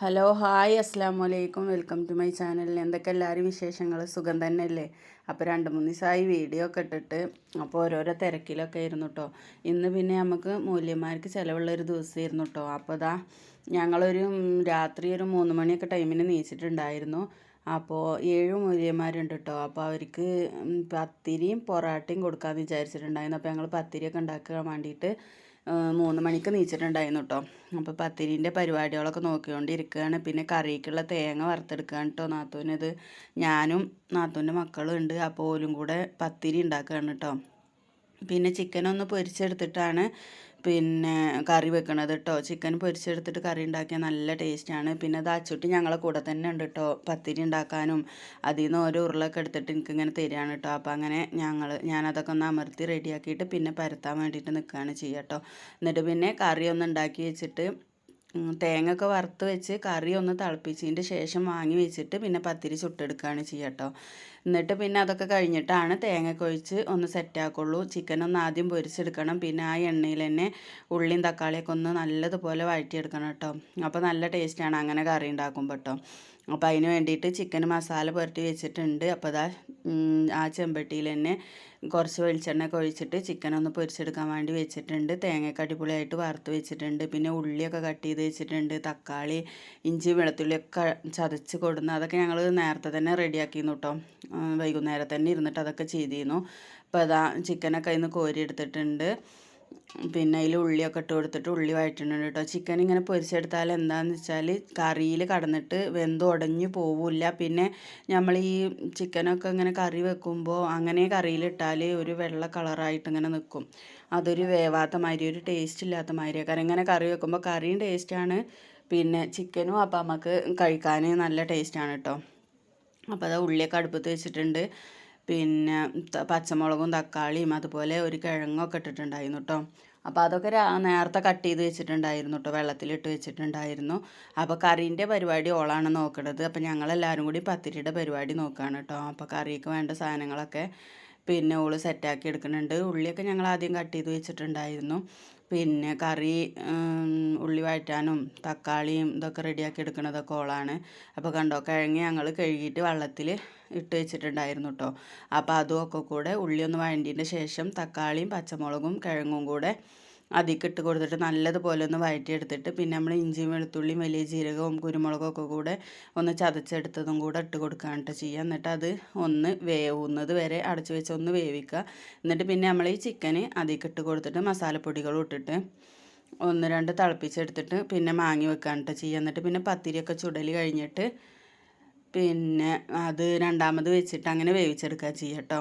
Hello hi അസ്സാം വലൈക്കും welcome to my channel എന്തൊക്കെ എല്ലാവരും വിശേഷങ്ങൾ സുഖം തന്നെയല്ലേ? അപ്പോൾ രണ്ട് മൂന്ന് ദിവസമായി വീഡിയോ ഒക്കെ ഇട്ടിട്ട് അപ്പോൾ ഓരോരോ തിരക്കിലൊക്കെ ആയിരുന്നു കേട്ടോ ഇന്ന് പിന്നെ നമുക്ക് മൂല്യന്മാർക്ക് ചിലവുള്ളൊരു ദിവസമായിരുന്നു കേട്ടോ അപ്പോൾ ഇതാ ഞങ്ങളൊരു രാത്രി ഒരു മൂന്ന് മണിയൊക്കെ ടൈമിന് നീച്ചിട്ടുണ്ടായിരുന്നു. അപ്പോൾ ഏഴ് മൂല്യന്മാരുണ്ട് കേട്ടോ അപ്പോൾ അവർക്ക് പത്തിരിയും പൊറാട്ടയും കൊടുക്കാമെന്ന് വിചാരിച്ചിട്ടുണ്ടായിരുന്നു. അപ്പോൾ ഞങ്ങൾ പത്തിരിയൊക്കെ ഉണ്ടാക്കാൻ വേണ്ടിയിട്ട് മൂന്ന് മണിക്ക് നീച്ചിട്ടുണ്ടായിരുന്നു കേട്ടോ അപ്പോൾ പത്തിരിന്റെ പരിപാടികളൊക്കെ നോക്കിക്കൊണ്ടിരിക്കുകയാണ്. പിന്നെ കറിക്കുള്ള തേങ്ങ വറുത്തെടുക്കുകയാണ് കേട്ടോ നാത്തൂനത് ഞാനും നാത്തൂന്റെ മക്കളും ഉണ്ട്. അപ്പോൾ ഓലും കൂടെ പത്തിരി ഉണ്ടാക്കുകയാണ് കേട്ടോ പിന്നെ ചിക്കനൊന്ന് പൊരിച്ചെടുത്തിട്ടാണ് പിന്നെ കറി വെക്കണത് കേട്ടോ ചിക്കൻ പൊരിച്ചെടുത്തിട്ട് കറി ഉണ്ടാക്കിയാൽ നല്ല ടേസ്റ്റാണ് പിന്നെ അത് അച്ചുട്ടി ഞങ്ങളെ കൂടെ തന്നെ ഉണ്ട് കേട്ടോ പത്തിരി ഉണ്ടാക്കാനും അതിൽ നിന്ന് ഓരോ ഉരുളൊക്കെ എടുത്തിട്ട് എനിക്ക് ഇങ്ങനെ തരികയാണ് കേട്ടോ അപ്പോൾ അങ്ങനെ ഞങ്ങൾ ഞാനതൊക്കെ ഒന്ന് അമർത്തി റെഡിയാക്കിയിട്ട് പിന്നെ പരത്താൻ വേണ്ടിയിട്ട് നിൽക്കുകയാണ് ചെയ്യുക കേട്ടോ എന്നിട്ട് പിന്നെ കറി ഒന്ന് ഉണ്ടാക്കി വെച്ചിട്ട് തേങ്ങ ഒക്കെ വറുത്ത് വെച്ച് കറി ഒന്ന് തിളപ്പിച്ചതിന്റെ ശേഷം വാങ്ങി വെച്ചിട്ട് പിന്നെ പത്തിരി ചുട്ടെടുക്കുകയാണ് ചെയ്യുക കേട്ടോ എന്നിട്ട് പിന്നെ അതൊക്കെ കഴിഞ്ഞിട്ടാണ് തേങ്ങ ഒഴിച്ച് ഒന്ന് സെറ്റാക്കുള്ളൂ ചിക്കൻ ഒന്ന് ആദ്യം പൊരിച്ചെടുക്കണം. പിന്നെ ആ എണ്ണയിൽ തന്നെ ഉള്ളിയും തക്കാളിയൊക്കെ ഒന്ന് നല്ലതുപോലെ വഴറ്റിയെടുക്കണം കേട്ടോ അപ്പോൾ നല്ല ടേസ്റ്റാണ് അങ്ങനെ കറി ഉണ്ടാക്കുമ്പോൾ കേട്ടോ അപ്പോൾ അതിന് വേണ്ടിയിട്ട് ചിക്കൻ മസാല പുരട്ടി വെച്ചിട്ടുണ്ട്. അപ്പോൾ അതാ ആ ചെമ്പട്ടിയിൽ തന്നെ കുറച്ച് വെളിച്ചെണ്ണ ഒക്കെ ഒഴിച്ചിട്ട് ചിക്കൻ ഒന്ന് പൊരിച്ചെടുക്കാൻ വേണ്ടി വെച്ചിട്ടുണ്ട്. തേങ്ങയൊക്കെ അടിപൊളിയായിട്ട് വറുത്ത് വെച്ചിട്ടുണ്ട്. പിന്നെ ഉള്ളിയൊക്കെ കട്ട് ചെയ്ത് വെച്ചിട്ടുണ്ട്. തക്കാളി ഇഞ്ചി വെളുത്തുള്ളിയൊക്കെ ചതച്ച് കൊടുന്ന് അതൊക്കെ ഞങ്ങൾ നേരത്തെ തന്നെ റെഡിയാക്കിയിരുന്നു കേട്ടോ വൈകുന്നേരം തന്നെ ഇരുന്നിട്ട് അതൊക്കെ ചെയ്തിരുന്നു. അപ്പോൾ അതാ ചിക്കനൊക്കെ അതിൽ നിന്ന് കോരി എടുത്തിട്ടുണ്ട്. പിന്നെ അതിൽ ഉള്ളിയൊക്കെ ഇട്ട് കൊടുത്തിട്ട് ഉള്ളി വഴറ്റുന്നുണ്ട് കേട്ടോ. ചിക്കൻ ഇങ്ങനെ പൊരിച്ചെടുത്താൽ എന്താണെന്ന് വെച്ചാൽ കറിയിൽ കടന്നിട്ട് വെന്ത് ഉടഞ്ഞു പോവില്ല. പിന്നെ നമ്മൾ ഈ ചിക്കനൊക്കെ ഇങ്ങനെ കറി വെക്കുമ്പോൾ അങ്ങനെ കറിയിലിട്ടാൽ ഒരു വെള്ള കളറായിട്ട് ഇങ്ങനെ നിൽക്കും. അതൊരു വേവാത്ത മാതിരി ഒരു ടേസ്റ്റ് ഇല്ലാത്ത മാതിരിയാണ് ഇങ്ങനെ കറി വെക്കുമ്പോൾ കറിയും ടേസ്റ്റാണ് പിന്നെ ചിക്കനും അപ്പം നമുക്ക് കഴിക്കാൻ നല്ല ടേസ്റ്റാണ് കേട്ടോ. അപ്പോൾ അത് ഉള്ളിയൊക്കെ അടുപ്പത്ത് വെച്ചിട്ടുണ്ട്. പിന്നെ പച്ചമുളകും തക്കാളിയും അതുപോലെ ഒരു കിഴങ്ങൊക്കെ ഇട്ടിട്ടുണ്ടായിരുന്നു കേട്ടോ അപ്പോൾ അതൊക്കെ നേരത്തെ കട്ട് ചെയ്ത് വെച്ചിട്ടുണ്ടായിരുന്നു കേട്ടോ വെള്ളത്തിലിട്ട് വെച്ചിട്ടുണ്ടായിരുന്നു. അപ്പോൾ കറീന്റെ പരിപാടി ഓളാണ് നോക്കണത്. അപ്പോൾ ഞങ്ങളെല്ലാവരും കൂടി പത്തിരിയുടെ പരിപാടി നോക്കുകയാണ് കേട്ടോ അപ്പോൾ കറിക്ക് വേണ്ട സാധനങ്ങളൊക്കെ പിന്നെ ഓൾ സെറ്റാക്കി എടുക്കുന്നുണ്ട്. ഉള്ളിയൊക്കെ ഞങ്ങൾ ആദ്യം കട്ട് ചെയ്ത് വെച്ചിട്ടുണ്ടായിരുന്നു. പിന്നെ കറി ഉള്ളി വഴറ്റാനും തക്കാളിയും ഇതൊക്കെ റെഡിയാക്കി എടുക്കുന്നതൊക്കെ ഓളാണ്. അപ്പോൾ കണ്ടോ കിഴങ്ങ് ഞങ്ങൾ കഴുകിയിട്ട് വെള്ളത്തിൽ ഇട്ട് വെച്ചിട്ടുണ്ടായിരുന്നു കേട്ടോ അപ്പോൾ അതും ഒക്കെ കൂടെ ഉള്ളി ഒന്ന് ശേഷം തക്കാളിയും പച്ചമുളകും കിഴങ്ങും കൂടെ അതിലേക്ക് ഇട്ട് കൊടുത്തിട്ട് നല്ലതുപോലെ ഒന്ന് വഴറ്റിയെടുത്തിട്ട് പിന്നെ നമ്മൾ ഇഞ്ചിയും വെളുത്തുള്ളിയും വലിയ ജീരകവും കുരുമുളകും ഒക്കെ കൂടെ ഒന്ന് ചതച്ചെടുത്തതും കൂടെ ഇട്ട് കൊടുക്കുകയാണ് ചെയ്യുക. എന്നിട്ട് അത് ഒന്ന് വേവുന്നത് വരെ അടച്ചു വെച്ച് ഒന്ന് വേവിക്കുക. എന്നിട്ട് പിന്നെ നമ്മൾ ഈ ചിക്കന് അതിലേക്ക് ഇട്ട് കൊടുത്തിട്ട് മസാലപ്പൊടികളും ഇട്ടിട്ട് ഒന്ന് രണ്ട് തിളപ്പിച്ചെടുത്തിട്ട് പിന്നെ മാങ്ങി വെക്കാനിട്ട് ചെയ്യുക. എന്നിട്ട് പിന്നെ പത്തിരിയൊക്കെ ചുടൽ കഴിഞ്ഞിട്ട് പിന്നെ അത് രണ്ടാമത് വെച്ചിട്ട് അങ്ങനെ വേവിച്ചെടുക്കുക ചെയ്യാം കേട്ടോ.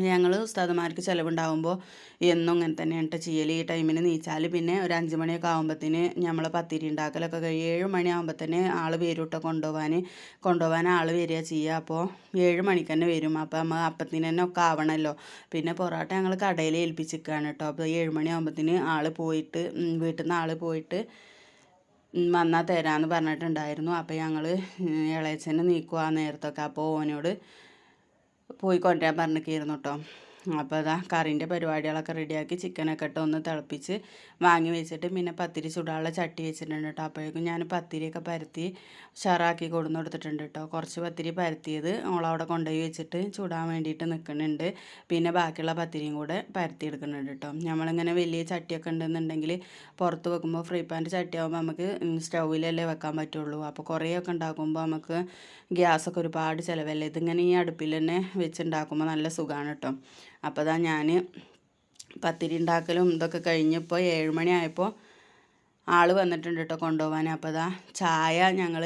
ഞങ്ങൾ ഉസ്താദന്മാർക്ക് ചിലവുണ്ടാകുമ്പോൾ എന്നും ഇങ്ങനെ തന്നെയാണ് കേട്ടോ ചെയ്യൽ ഈ ടൈമിന് നീച്ചാൽ പിന്നെ ഒരു അഞ്ച് മണിയൊക്കെ ആകുമ്പോഴത്തേന് നമ്മൾ പത്തിരി ഉണ്ടാക്കലൊക്കെ കഴിയും. ഏഴ് മണി ആകുമ്പോഴത്തേന് ആൾ വരും കൊണ്ടുപോകാൻ കൊണ്ടുപോകാൻ ആൾ വരിക ചെയ്യുക അപ്പോൾ ഏഴ് മണിക്ക് തന്നെ വരും. അപ്പോൾ നമ്മൾ അപ്പത്തിന് തന്നെ ഒക്കെ ആവണമല്ലോ പിന്നെ പൊറോട്ട ഞങ്ങൾ കടയിൽ ഏൽപ്പിച്ചിരിക്കുകയാണ് കേട്ടോ. അപ്പോൾ ഏഴ് മണി ആകുമ്പോഴത്തേന് ആൾ പോയിട്ട് വീട്ടിൽ നിന്ന് ആൾ പോയിട്ട് വന്നാൽ തരാമെന്ന് പറഞ്ഞിട്ടുണ്ടായിരുന്നു. അപ്പോൾ ഞങ്ങൾ ഇളയച്ചനെ നീക്കുക നേരത്തൊക്കെ. അപ്പോൾ ഓനോട് പോയി കൊണ്ടുവരാൻ പറഞ്ഞിരിക്കുന്നു കേട്ടോ. അപ്പോൾ അതാ കറിന്റെ പരിപാടികളൊക്കെ റെഡിയാക്കി ചിക്കനൊക്കെ ഇട്ട് ഒന്ന് തിളപ്പിച്ച് വാങ്ങി വെച്ചിട്ട് പിന്നെ പത്തിരി ചുടാനുള്ള ചട്ടി വെച്ചിട്ടുണ്ട് കേട്ടോ. അപ്പോഴേക്കും ഞാൻ പത്തിരിയൊക്കെ പരത്തി ഷറാക്കി കൊടുന്ന് കൊടുത്തിട്ടുണ്ട് കേട്ടോ. കുറച്ച് പത്തിരി പരത്തിയത് ഓളവിടെ കൊണ്ടുപോയി വെച്ചിട്ട് ചുടാൻ വേണ്ടിയിട്ട് നിൽക്കുന്നുണ്ട്. പിന്നെ ബാക്കിയുള്ള പത്തിരിയും കൂടെ പരത്തി എടുക്കുന്നുണ്ട് കേട്ടോ. നമ്മളിങ്ങനെ വലിയ ചട്ടിയൊക്കെ ഉണ്ടെന്നുണ്ടെങ്കിൽ പുറത്ത് വെക്കുമ്പോൾ ഫ്രീ പാന്റെ ചട്ടിയാകുമ്പോൾ നമുക്ക് സ്റ്റൗവിലല്ലേ വെക്കാൻ പറ്റുള്ളൂ. അപ്പോൾ കുറേയൊക്കെ ഉണ്ടാക്കുമ്പോൾ നമുക്ക് ഗ്യാസൊക്കെ ഒരുപാട് ചിലവല്ലേ? ഇതിങ്ങനെ ഈ അടുപ്പിൽ തന്നെ വെച്ചുണ്ടാക്കുമ്പോൾ നല്ല സുഖമാണ് കേട്ടോ. അപ്പോൾ അതാ ഞാൻ പത്തിരി ഉണ്ടാക്കലും ഇതൊക്കെ കഴിഞ്ഞപ്പോൾ ഏഴ് മണി ആയപ്പോൾ ആൾ വന്നിട്ടുണ്ട് കേട്ടോ കൊണ്ടുപോകാൻ അപ്പോൾ അതാ ചായ ഞങ്ങൾ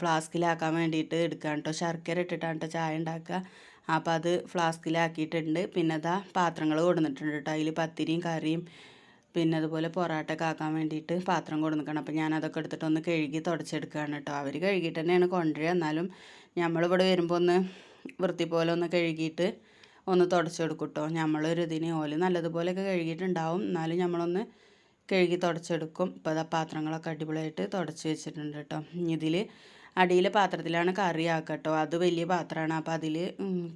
ഫ്ലാസ്കിലാക്കാൻ വേണ്ടിയിട്ട് എടുക്കാം കേട്ടോ ശർക്കര ഇട്ടിട്ടാണ് കേട്ടോ ചായ ഉണ്ടാക്കുക അപ്പോൾ അത് ഫ്ലാസ്കിലാക്കിയിട്ടുണ്ട്. പിന്നെ അതാ പാത്രങ്ങൾ കൊടുന്നിട്ടുണ്ട് കേട്ടോ അതിൽ പത്തിരിയും കറിയും പിന്നെ അതുപോലെ പൊറാട്ടൊക്കെ ആക്കാൻ വേണ്ടിയിട്ട് പാത്രം കൊടുക്കണം അപ്പോൾ ഞാൻ അതൊക്കെ എടുത്തിട്ട് ഒന്ന് കഴുകി തുടച്ചെടുക്കുകയാണ് കേട്ടോ അവർ കഴുകിയിട്ട് തന്നെയാണ് കൊണ്ടുവരിക എന്നാലും നമ്മളിവിടെ വരുമ്പോൾ ഒന്ന് വൃത്തി പോലെ ഒന്ന് കഴുകിയിട്ട് ഒന്ന് തുടച്ചെടുക്കും കേട്ടോ നമ്മളൊരു ഇതിന് ഓൽ നല്ലതുപോലെയൊക്കെ കഴുകിയിട്ടുണ്ടാവും. എന്നാലും നമ്മളൊന്ന് കഴുകി തുടച്ചെടുക്കും. ഇപ്പോൾ അതാ പാത്രങ്ങളൊക്കെ അടിപൊളിയായിട്ട് തുടച്ച് വെച്ചിട്ടുണ്ട് കേട്ടോ. ഇതിൽ അടിയിൽ പാത്രത്തിലാണ് കറി ആക്കുക കേട്ടോ. അത് വലിയ പാത്രമാണ്. അപ്പോൾ അതിൽ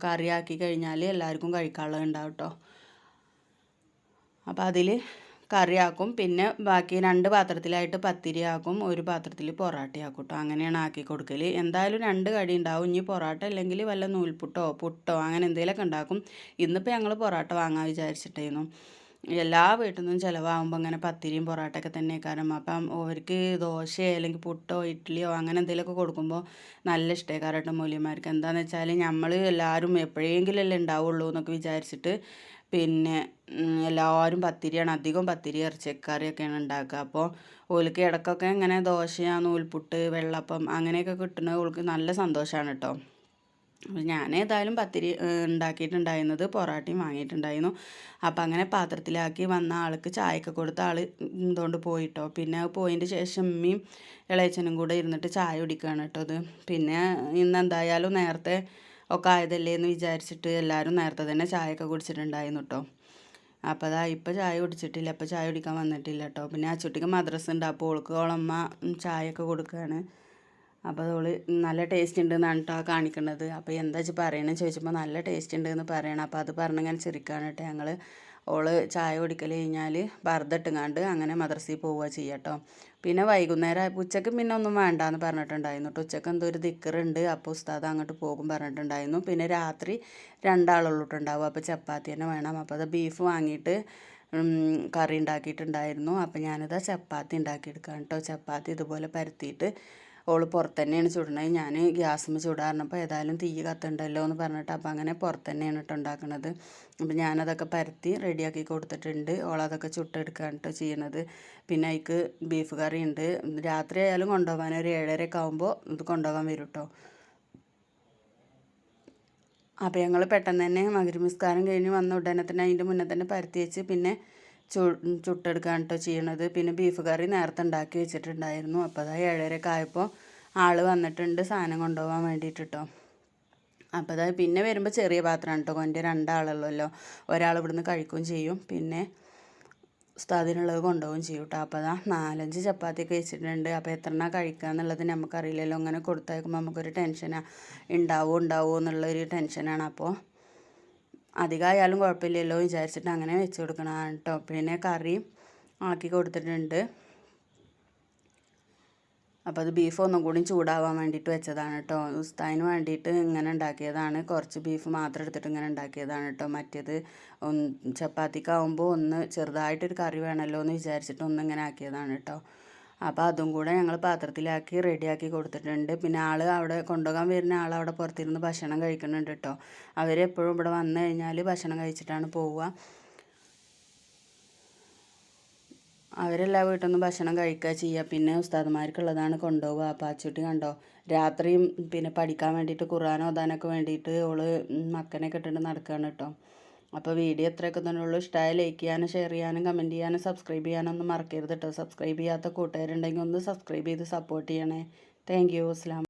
കറി ആക്കി കഴിഞ്ഞാൽ എല്ലാവർക്കും കഴിക്കാനുള്ളത് ഉണ്ടാവും കേട്ടോ. അപ്പോൾ അതിൽ കറിയാക്കും. പിന്നെ ബാക്കി രണ്ട് പാത്രത്തിലായിട്ട് പത്തിരി ആക്കും ഒരു പാത്രത്തിൽ പൊറാട്ടയാക്കും കേട്ടോ അങ്ങനെയാണ് ആക്കി കൊടുക്കൽ എന്തായാലും രണ്ട് കടി ഉണ്ടാവും. ഇനി പൊറാട്ട അല്ലെങ്കിൽ വല്ല നൂൽപുട്ടോ പുട്ടോ അങ്ങനെ എന്തെങ്കിലുമൊക്കെ ഉണ്ടാക്കും. ഇന്നിപ്പോൾ ഞങ്ങൾ പൊറാട്ട വാങ്ങാൻ വിചാരിച്ചിട്ടായിരുന്നു എല്ലാ വീട്ടിൽ നിന്നും ചിലവാകുമ്പോൾ അങ്ങനെ പത്തിരിയും പൊറാട്ടയൊക്കെ തന്നെ കാരണം. അപ്പം അവർക്ക് ദോശയോ അല്ലെങ്കിൽ പുട്ടോ ഇഡ്ഡലിയോ അങ്ങനെ എന്തെങ്കിലുമൊക്കെ കൊടുക്കുമ്പോൾ നല്ല ഇഷ്ടമായിക്കാരട്ടോ മൂല്യന്മാർക്ക്. എന്താണെന്ന് വെച്ചാൽ നമ്മൾ എല്ലാവരും എപ്പോഴെങ്കിലും അല്ലേ ഉണ്ടാവുള്ളൂ എന്നൊക്കെ വിചാരിച്ചിട്ട് പിന്നെ എല്ലാവരും പത്തിരിയാണ്. അധികം പത്തിരി ഇറച്ചിക്കറിയൊക്കെയാണ് ഉണ്ടാക്കുക. അപ്പോൾ ഓൽക്ക് ഇടയ്ക്കൊക്കെ ഇങ്ങനെ ദോശ നൂൽപുട്ട് വെള്ളപ്പം അങ്ങനെയൊക്കെ കിട്ടുന്നത് ഓൾക്ക് നല്ല സന്തോഷമാണ് കേട്ടോ ഞാൻ ഏതായാലും പത്തിരി ഉണ്ടാക്കിയിട്ടുണ്ടായിരുന്നത് പൊറാട്ടയും വാങ്ങിയിട്ടുണ്ടായിരുന്നു. അപ്പം അങ്ങനെ പാത്രത്തിലാക്കി വന്ന ആൾക്ക് ചായയൊക്കെ കൊടുത്ത ആൾ ഇതുകൊണ്ട് പോയിട്ടോ പിന്നെ പോയതിന്റെ ശേഷം അമ്മയും ഇളയച്ചനും കൂടെ ഇരുന്നിട്ട് ചായ കുടിക്കുകയാണ് കേട്ടോ അത് പിന്നെ ഇന്ന് എന്തായാലും നേരത്തെ ഒക്കെ ആയതല്ലേ എന്ന് വിചാരിച്ചിട്ട് എല്ലാവരും നേരത്തെ തന്നെ ചായയൊക്കെ കുടിച്ചിട്ടുണ്ടായിരുന്നു കേട്ടോ അപ്പോൾ അതാ ഇപ്പോൾ ചായ കുടിച്ചിട്ടില്ല. ഇപ്പോൾ ചായ കുടിക്കാൻ വന്നിട്ടില്ല കേട്ടോ. പിന്നെ ആ അച്ചുട്ടിക്ക് മദ്രസ ഉണ്ട്. അപ്പോൾ ഓൾക്ക് ഓളമ്മ ചായയൊക്കെ കൊടുക്കുകയാണ് അപ്പോൾ അതോൾ നല്ല ടേസ്റ്റ് ഉണ്ട് എന്നാണ് കേട്ടോ കാണിക്കുന്നത് അപ്പോൾ എന്താ വെച്ച് പറയണമെന്ന് ചോദിച്ചപ്പോൾ നല്ല ടേസ്റ്റ് ഉണ്ട് എന്ന് പറയണം. അപ്പോൾ അത് പറഞ്ഞങ്ങനെ ചിരിക്കാണ് കേട്ടോ ഞങ്ങൾ ഓൾ ചായ കുടിക്കൽ കഴിഞ്ഞാൽ വറുതിട്ടുങ്ങാണ്ട് അങ്ങനെ മദ്രസയിൽ പോവുക ചെയ്യട്ടോ. പിന്നെ വൈകുന്നേരം ഉച്ചയ്ക്ക് പിന്നെ ഒന്നും വേണ്ടാന്ന് പറഞ്ഞിട്ടുണ്ടായിരുന്നു കേട്ടോ ഉച്ചയ്ക്ക് എന്തോ ഒരു ദിക്കറുണ്ട് അപ്പോൾ ഉസ്താദ് അങ്ങോട്ട് പോകും പറഞ്ഞിട്ടുണ്ടായിരുന്നു. പിന്നെ രാത്രി രണ്ടാളുള്ളിട്ടുണ്ടാവും അപ്പോൾ ചപ്പാത്തി തന്നെ വേണം. അപ്പോൾ അത് ബീഫ് വാങ്ങിയിട്ട് കറി ഉണ്ടാക്കിയിട്ടുണ്ടായിരുന്നു അപ്പോൾ ഞാനിതാ ചപ്പാത്തി ഉണ്ടാക്കിയെടുക്കാം കേട്ടോ ചപ്പാത്തി ഇതുപോലെ പരത്തിയിട്ട് ഓൾ പുറത്ത് തന്നെയാണ് ചുടണത് ഞാൻ ഗ്യാസുമ്മ ചൂടാറിനപ്പോൾ ഏതായാലും തീ കത്തുണ്ടല്ലോ എന്ന് പറഞ്ഞിട്ട് അപ്പോൾ അങ്ങനെ പുറത്ത് തന്നെയാണ് കേട്ടോ ഉണ്ടാക്കുന്നത് അപ്പോൾ ഞാനതൊക്കെ പരത്തി റെഡിയാക്കി കൊടുത്തിട്ടുണ്ട്. ഓളതൊക്കെ ചുട്ടെടുക്കുകയാണ് കേട്ടോ ചെയ്യണത്. പിന്നെ അതിക്ക് ബീഫ് കറി ഉണ്ട് രാത്രി ആയാലും കൊണ്ടുപോകാൻ ഒരു ഏഴരയൊക്കെ ആകുമ്പോൾ ഇത് കൊണ്ടുപോകാൻ വരും കേട്ടോ അപ്പോൾ ഞങ്ങൾ പെട്ടെന്ന് തന്നെ മകരമിസ്കാരം കഴിഞ്ഞ് വന്ന ഉടനെ തന്നെ അതിന്റെ മുന്നേ തന്നെ പരത്തി വെച്ച് പിന്നെ ചു ചുട്ടെടുക്കുകയാണ് കേട്ടോ ചെയ്യണത്. പിന്നെ ബീഫ് കറി നേരത്തെ ഉണ്ടാക്കി വെച്ചിട്ടുണ്ടായിരുന്നു. അപ്പോൾ അതാ ഏഴരയൊക്കെ ആയപ്പോൾ ആൾ വന്നിട്ടുണ്ട് സാധനം കൊണ്ടുപോകാൻ വേണ്ടിയിട്ട് കേട്ടോ അപ്പോൾ അതായത് പിന്നെ വരുമ്പോൾ ചെറിയ പാത്രമാണ് കേട്ടോ. കൊന്റെ രണ്ടാളുള്ളല്ലോ. ഒരാൾ ഇവിടുന്ന് കഴിക്കുകയും ചെയ്യും. പിന്നെ ഉസ്താദിനുള്ളത് കൊണ്ടുപോകും ചെയ്യും കേട്ടോ. അപ്പോൾ അതാ നാലഞ്ച് ചപ്പാത്തിയൊക്കെ വെച്ചിട്ടുണ്ട്. അപ്പോൾ എത്രണ്ണ കഴിക്കുക എന്നുള്ളത് നമുക്കറിയില്ലല്ലോ. അങ്ങനെ കൊടുത്തയക്കുമ്പോൾ നമുക്കൊരു ടെൻഷനാണ് ഉണ്ടാവുമോ ഉണ്ടാവുമോ എന്നുള്ളൊരു ടെൻഷനാണ് അപ്പോൾ അധികമായാലും കുഴപ്പമില്ലല്ലോ വിചാരിച്ചിട്ട് അങ്ങനെ വെച്ച് കൊടുക്കണം കേട്ടോ പിന്നെ കറി ആക്കി കൊടുത്തിട്ടുണ്ട്. അപ്പോൾ അത് ബീഫ് ഒന്നും കൂടി ചൂടാവാൻ വേണ്ടിയിട്ട് വെച്ചതാണ് കേട്ടോ ഉസ്താദിന് വേണ്ടിയിട്ട് ഇങ്ങനെ ഉണ്ടാക്കിയതാണ്. കുറച്ച് ബീഫ് മാത്രം എടുത്തിട്ട് ഇങ്ങനെ ഉണ്ടാക്കിയതാണ് കേട്ടോ മറ്റേത് ചപ്പാത്തിക്കാവുമ്പോൾ ഒന്ന് ചെറുതായിട്ടൊരു കറി വേണമല്ലോ എന്ന് വിചാരിച്ചിട്ട് ഒന്ന് ഇങ്ങനെ ആക്കിയതാണ് കേട്ടോ അപ്പോൾ അതും കൂടെ ഞങ്ങൾ പാത്രത്തിലാക്കി റെഡിയാക്കി കൊടുത്തിട്ടുണ്ട്. പിന്നെ ആൾ അവിടെ കൊണ്ടുപോകാൻ വരുന്ന ആൾ അവിടെ പുറത്തിരുന്ന് ഭക്ഷണം കഴിക്കുന്നുണ്ട് കേട്ടോ അവരെപ്പോഴും ഇവിടെ വന്നു കഴിഞ്ഞാൽ ഭക്ഷണം കഴിച്ചിട്ടാണ് പോവുക. അവരെല്ലാ വീട്ടിൽ നിന്ന് ഭക്ഷണം കഴിക്കുക ചെയ്യുക പിന്നെ ഉസ്താദ്മാർക്കുള്ളതാണ് കൊണ്ടുപോവുക. അപ്പോൾ അച്ചുട്ടി കണ്ടോ? രാത്രിയും പിന്നെ പഠിക്കാൻ വേണ്ടിയിട്ട് ഖുർആൻ ഓതാനൊക്കെ വേണ്ടിയിട്ട് ഓൾ മക്കനെ കെട്ടിട്ട് നടക്കുകയാണ് കേട്ടോ അപ്പോൾ വീഡിയോ എത്രയൊക്കെ തന്നെ ഉള്ളൂ. ഇഷ്ടമായ ലൈക്ക് ചെയ്യാനും ഷെയർ ചെയ്യാനും കമന്റ് ചെയ്യാനും സബ്സ്ക്രൈബ് ചെയ്യാനൊന്നും മറക്കരുത് കേട്ടോ സബ്സ്ക്രൈബ് ചെയ്യാത്ത കൂട്ടുകാരുണ്ടെങ്കിൽ ഒന്ന് സബ്സ്ക്രൈബ് ചെയ്ത് സപ്പോർട്ട് ചെയ്യണേ. താങ്ക് യു അസ്ലാം